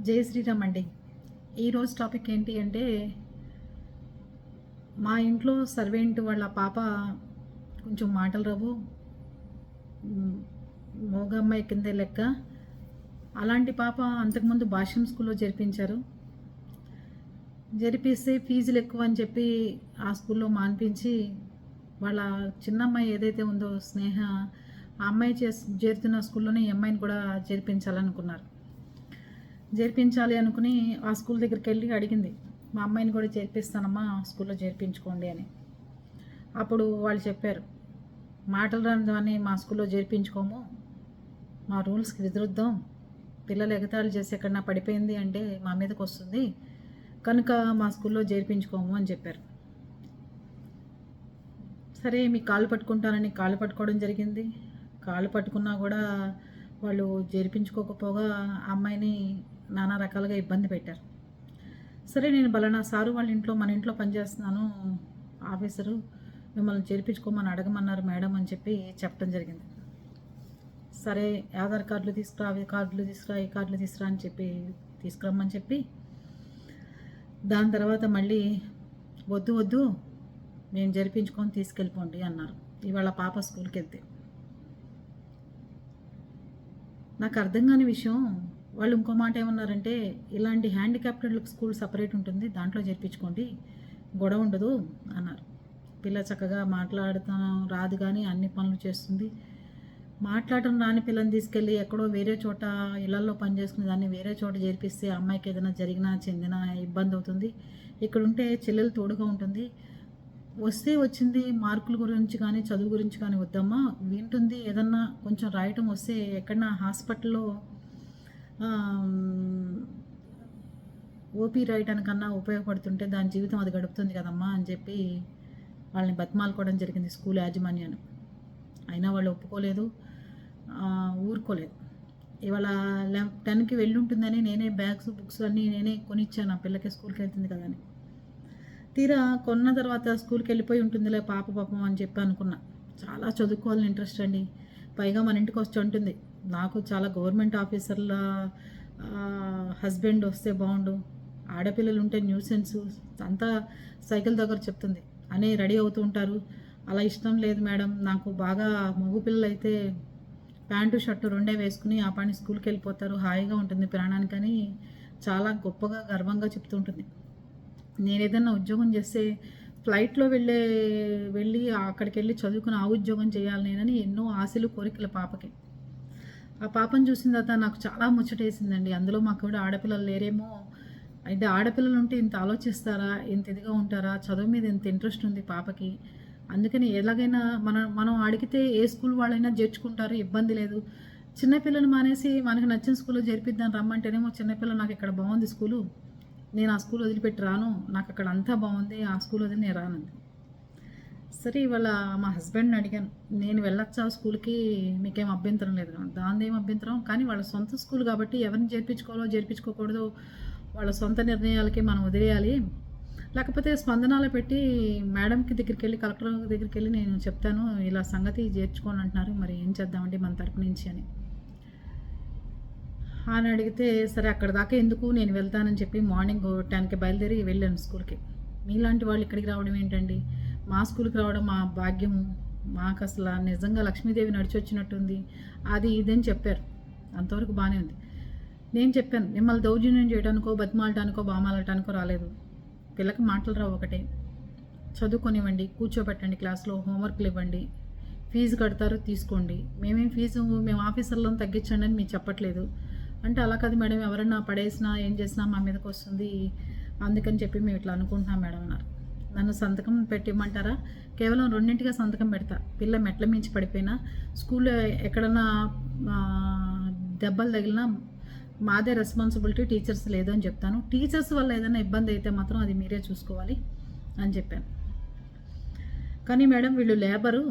జై శ్రీరామ్ అండి. ఈరోజు టాపిక్ ఏంటి అంటే మా ఇంట్లో సర్వెంట్ వాళ్ళ పాప కొంచెం మాటలు రావు. మోగమ్మాయి అమ్మాయి కిందే లెక్క. అలాంటి పాప అంతకుముందు భాష్యం స్కూల్లో జరిపించారు. జరిపిస్తే ఫీజులు ఎక్కువ అని చెప్పి ఆ స్కూల్లో మాన్పించి వాళ్ళ చిన్న అమ్మాయి ఏదైతే ఉందో స్నేహ ఆ అమ్మాయి చేస్ చేరుతున్న స్కూల్లోనే ఈ అమ్మాయిని కూడా చేర్పించాలనుకున్నారు చేర్పించాలి అనుకుని ఆ స్కూల్ దగ్గరికి వెళ్ళి అడిగింది. మా అమ్మాయిని కూడా చేర్పిస్తానమ్మా స్కూల్లో చేర్పించుకోండి అని. అప్పుడు వాళ్ళు చెప్పారు మాటలు రాని దాన్ని మా స్కూల్లో చేర్పించుకోము. మా రూల్స్కి విరుద్ధం. పిల్లలు ఎగతాళి చేసి ఎక్కడన్నా పడిపోయింది అంటే మా మీదకి వస్తుంది. కనుక మా స్కూల్లో చేర్పించుకోము అని చెప్పారు. సరే మీ కాళ్ళు పట్టుకుంటానని కాళ్ళు పట్టుకోవడం జరిగింది. కాళ్ళు పట్టుకున్నా కూడా వాళ్ళు చేర్పించుకోకపోగా ఆ అమ్మాయిని నానా రకాలుగా ఇబ్బంది పెట్టారు. సరే నేను బలనా సారు వాళ్ళ ఇంట్లో మన ఇంట్లో పనిచేస్తున్నాను ఆఫీసరు మిమ్మల్ని చేర్పించుకోమని అడగమన్నారు మేడం అని చెప్పి చెప్పడం జరిగింది. సరే ఆధార్ కార్డులు తీసుకురా అవి కార్డులు తీసుకురా ఈ కార్డులు తీసుకురా అని చెప్పి తీసుకురమ్మని చెప్పి దాని తర్వాత మళ్ళీ వద్దు వద్దు మేము జరిపించుకొని తీసుకెళ్ళిపోండి అన్నారు. ఇవాళ పాప స్కూల్కి వెళ్తే నాకు అర్థం కాని విషయం వాళ్ళు ఇంకో మాట ఏమన్నారంటే ఇలాంటి హ్యాండిక్యాప్టెడ్లకు స్కూల్ సపరేట్ ఉంటుంది దాంట్లో చేర్పించుకోండి గొడవ ఉండదు అన్నారు. పిల్ల చక్కగా మాట్లాడతాం రాదు కానీ అన్ని పనులు చేస్తుంది. మాట్లాడటం రాని పిల్లని తీసుకెళ్ళి ఎక్కడో వేరే చోట ఇళ్ళలో పనిచేసుకునే దాన్ని వేరే చోట చేర్పిస్తే అమ్మాయికి ఏదైనా జరిగినా చెందినా ఇబ్బంది అవుతుంది. ఇక్కడ ఉంటే చెల్లెలు తోడుగా ఉంటుంది. వస్తే వచ్చింది మార్కుల గురించి కానీ చదువు గురించి కానీ వద్దమ్మా వింటుంది ఏదన్నా కొంచెం రాయటం వస్తే ఎక్కడన్నా హాస్పిటల్లో ఓపీ రాయటానికన్నా ఉపయోగపడుతుంటే దాని జీవితం అది గడుపుతుంది కదమ్మా అని చెప్పి వాళ్ళని బతిమాలుకోవడం జరిగింది స్కూల్ యాజమాన్యాన్ని అయినా వాళ్ళు ఒప్పుకోలేదు ఊరుకోలేదు. ఇవాళ టెన్కి వెళ్ళి ఉంటుందని నేనే బ్యాగ్స్ బుక్స్ అన్నీ నేనే కొనిచ్చాను. ఆ పిల్లకి స్కూల్కి వెళ్తుంది కదా అని. తీరా కొన్న తర్వాత స్కూల్కి వెళ్ళిపోయి ఉంటుందిలే పాప పాపం అని చెప్పి అనుకున్నా. చాలా చదువుకోవాలని ఇంట్రెస్ట్ అండి. పైగా మన ఇంటికి వచ్చి ఉంటుంది. నాకు చాలా గవర్నమెంట్ ఆఫీసర్ల హస్బెండ్ వస్తే బాగుండు. ఆడపిల్లలు ఉంటే న్యూసెన్స్. అంతా సైకిల్ దగ్గర చెప్తుంది. అనే రెడీ అవుతూ ఉంటారు. అలా ఇష్టం లేదు మేడం. నాకు బాగా మగ పిల్లలు అయితే ప్యాంటు షర్టు రెండే వేసుకుని ఆ పని స్కూల్కి వెళ్ళిపోతారు. హాయిగా ఉంటుంది ప్రాణానికని చాలా గొప్పగా గర్వంగా చెప్తూ ఉంటుంది. నేను ఏదైనా ఉద్యోగం చేస్తే ఫ్లైట్లో వెళ్ళే వెళ్ళి అక్కడికి వెళ్ళి చదువుకుని ఆ ఉద్యోగం చేయాలి నేనని ఎన్నో ఆశలు కోరికలు పాపకి. ఆ పాపను చూసిన తర్వాత నాకు చాలా ముచ్చటేసిందండి. అందులో మాకు కూడా ఆడపిల్లలు లేరేమో. అయితే ఆడపిల్లలు ఉంటే ఇంత ఆలోచిస్తారా? ఇంత ఇదిగా ఉంటారా? చదువు మీద ఇంత ఇంట్రెస్ట్ ఉంది పాపకి. అందుకని ఎలాగైనా మనం మనం అడిగితే ఏ స్కూల్ వాళ్ళైనా చేర్చుకుంటారు ఇబ్బంది లేదు. చిన్నపిల్లని మానేసి మనకు నచ్చిన స్కూల్లో చేర్పిద్దాం రమ్మంటేనేమో చిన్నపిల్ల నాకు ఇక్కడ బాగుంది స్కూలు. నేను ఆ స్కూల్ వదిలిపెట్టి రాను. నాకు అక్కడ అంతా బాగుంది. ఆ స్కూల్ వదిలి నేను రానంది. సరే ఇవాళ మా హస్బెండ్ని అడిగాను. నేను వెళ్ళొచ్చా స్కూల్కి? మీకేం అభ్యంతరం లేదు దాని ఏం అభ్యంతరం? కానీ వాళ్ళ సొంత స్కూల్ కాబట్టి ఎవరిని చేర్పించుకోవాలో చేర్పించుకోకూడదు వాళ్ళ సొంత నిర్ణయాలకి మనం వదిలేయాలి. లేకపోతే స్పందనాలు పెట్టి మేడంకి దగ్గరికి వెళ్ళి కలెక్టర్ దగ్గరికి వెళ్ళి నేను చెప్తాను ఇలా సంగతి చేర్చుకోని అంటున్నారు. మరి ఏం చేద్దామండి మన తరపు నుంచి అని. అని అడిగితే సరే అక్కడ దాకా ఎందుకు? నేను వెళ్తానని చెప్పి మార్నింగ్ టెన్కి బయలుదేరి వెళ్ళాను స్కూల్కి. మీలాంటి వాళ్ళు ఇక్కడికి రావడం ఏంటండి? మా స్కూల్కి రావడం మా భాగ్యము. మాకు అసలు నిజంగా లక్ష్మీదేవి నడిచి వచ్చినట్టుంది అది ఇదని చెప్పారు. అంతవరకు బాగానే ఉంది. నేను చెప్పాను మిమ్మల్ని దౌర్జన్యం చేయడానికో బతిమాలటానికో బామాలటానికో రాలేదు. పిల్లకి మాటలు రావు ఒకటే. చదువుకొనివ్వండి కూర్చోబెట్టండి క్లాస్లో హోంవర్క్లు ఇవ్వండి. ఫీజు కడతారు తీసుకోండి. మేమేం ఫీజు మేము ఆఫీసర్లను తగ్గించండి అని మీరు చెప్పట్లేదు. అంటే అలా కాదు మేడం ఎవరన్నా పడేసినా ఏం చేసినా మా మీదకి వస్తుంది. అందుకని చెప్పి మేము ఇట్లా అనుకుంటున్నాం మేడం అన్నారు. నన్ను సంతకం పెట్టిమ్మంటారా కేవలం రెండింటిగా సంతకం పెడతా. పిల్ల మెట్ల మించి పడిపోయినా స్కూల్లో ఎక్కడన్నా దెబ్బలు తగిలినా మాదే రెస్పాన్సిబిలిటీ టీచర్స్ లేదు అని చెప్తాను. టీచర్స్ వల్ల ఏదైనా ఇబ్బంది అయితే మాత్రం అది మీరే చూసుకోవాలి అని చెప్పాను. కానీ మేడం వీళ్ళు లేబరు.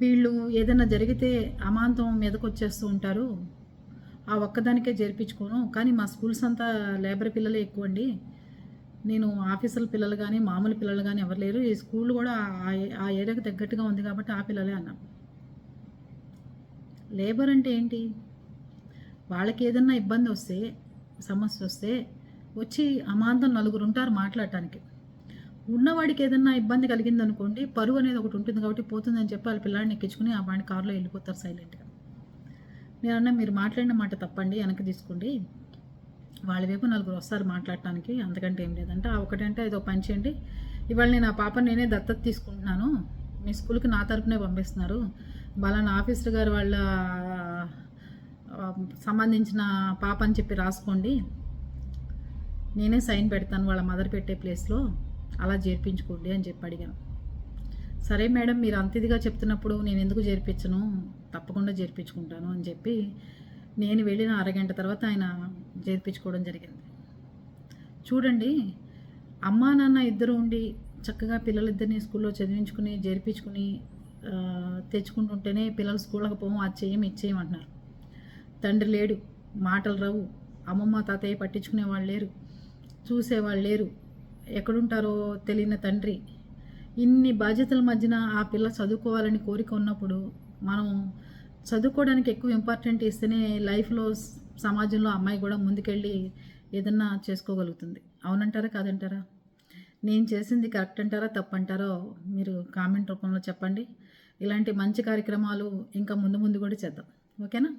వీళ్ళు ఏదైనా జరిగితే అమాంతం మీదకు వచ్చేస్తూ ఉంటారు. ఆ ఒక్కదానికే జరిపించుకోను కానీ మా స్కూల్స్ అంతా లేబర్ పిల్లలే ఎక్కువ అండి నేను ఆఫీసుల పిల్లలు కానీ మామూలు పిల్లలు కానీ ఎవరు లేరు. ఈ స్కూల్ కూడా ఆ ఏరియాకి తగ్గట్టుగా ఉంది కాబట్టి ఆ పిల్లలే అన్నాం. లేబర్ అంటే ఏంటి? వాళ్ళకి ఏదన్నా ఇబ్బంది వస్తే సమస్య వస్తే వచ్చి అమాంతం నలుగురు ఉంటారు మాట్లాడటానికి. ఉన్నవాడికి ఏదన్నా ఇబ్బంది కలిగింది అనుకోండి పరువు అనేది ఒకటి ఉంటుంది కాబట్టి పోతుందని చెప్పి వాళ్ళ పిల్లాడిని ఎక్కించుకుని ఆ వాడిని కారులో వెళ్ళిపోతారు సైలెంట్గా నేను మీరు మాట్లాడిన మాట తప్పండి వెనక్కి తీసుకోండి. వాళ్ళ వైపు నలుగురు వస్తారు మాట్లాడటానికి అంతకంటే ఏం లేదంటే. ఆ ఒకటంటే ఏదో పని చేయండి. ఇవాళ నేను ఆ పాపని నేనే దత్తత తీసుకుంటున్నాను. మీ స్కూల్కి నా తరపునే పంపిస్తున్నారు. బలానా ఆఫీసర్ గారు వాళ్ళ సంబంధించిన పాప అని చెప్పి రాసుకోండి. నేనే సైన్ పెడతాను వాళ్ళ మదర్ పెట్టే ప్లేస్లో. అలా చేర్పించుకోండి అని చెప్పి అడిగాను. సరే మేడం మీరు అంత ఇదిగా చెప్తున్నప్పుడు నేను ఎందుకు చేర్పించను? తప్పకుండా చేర్పించుకుంటాను అని చెప్పి నేను వెళ్ళిన అరగంట తర్వాత ఆయన చేర్పించుకోవడం జరిగింది. చూడండి అమ్మా నాన్న ఇద్దరు ఉండి చక్కగా పిల్లలిద్దరిని స్కూల్లో చదివించుకుని చేర్పించుకుని తెచ్చుకుంటుంటేనే పిల్లలు స్కూళ్ళకి పోవం అది చేయం ఇది చేయం అంటున్నారు. తండ్రి లేడు మాటలు రావు. అమ్మమ్మ తాతయ్య పట్టించుకునే వాళ్ళు లేరు చూసేవాళ్ళు లేరు. ఎక్కడుంటారో తెలియని తండ్రి. ఇన్ని బాధ్యతల మధ్యన ఆ పిల్ల చదువుకోవాలని కోరిక ఉన్నప్పుడు మనం చదువుకోవడానికి ఎక్కువ ఇంపార్టెంట్ ఇస్తేనే లైఫ్లో సమాజంలో అమ్మాయి కూడా ముందుకెళ్ళి ఏదన్నా చేసుకోగలుగుతుంది. అవునంటారా కాదంటారా? నేను చేసింది కరెక్ట్ అంటారా తప్పంటారో మీరు కామెంట్ రూపంలో చెప్పండి. ఇలాంటి మంచి కార్యక్రమాలు ఇంకా ముందు ముందు కూడా చేద్దాం. ఓకేనా?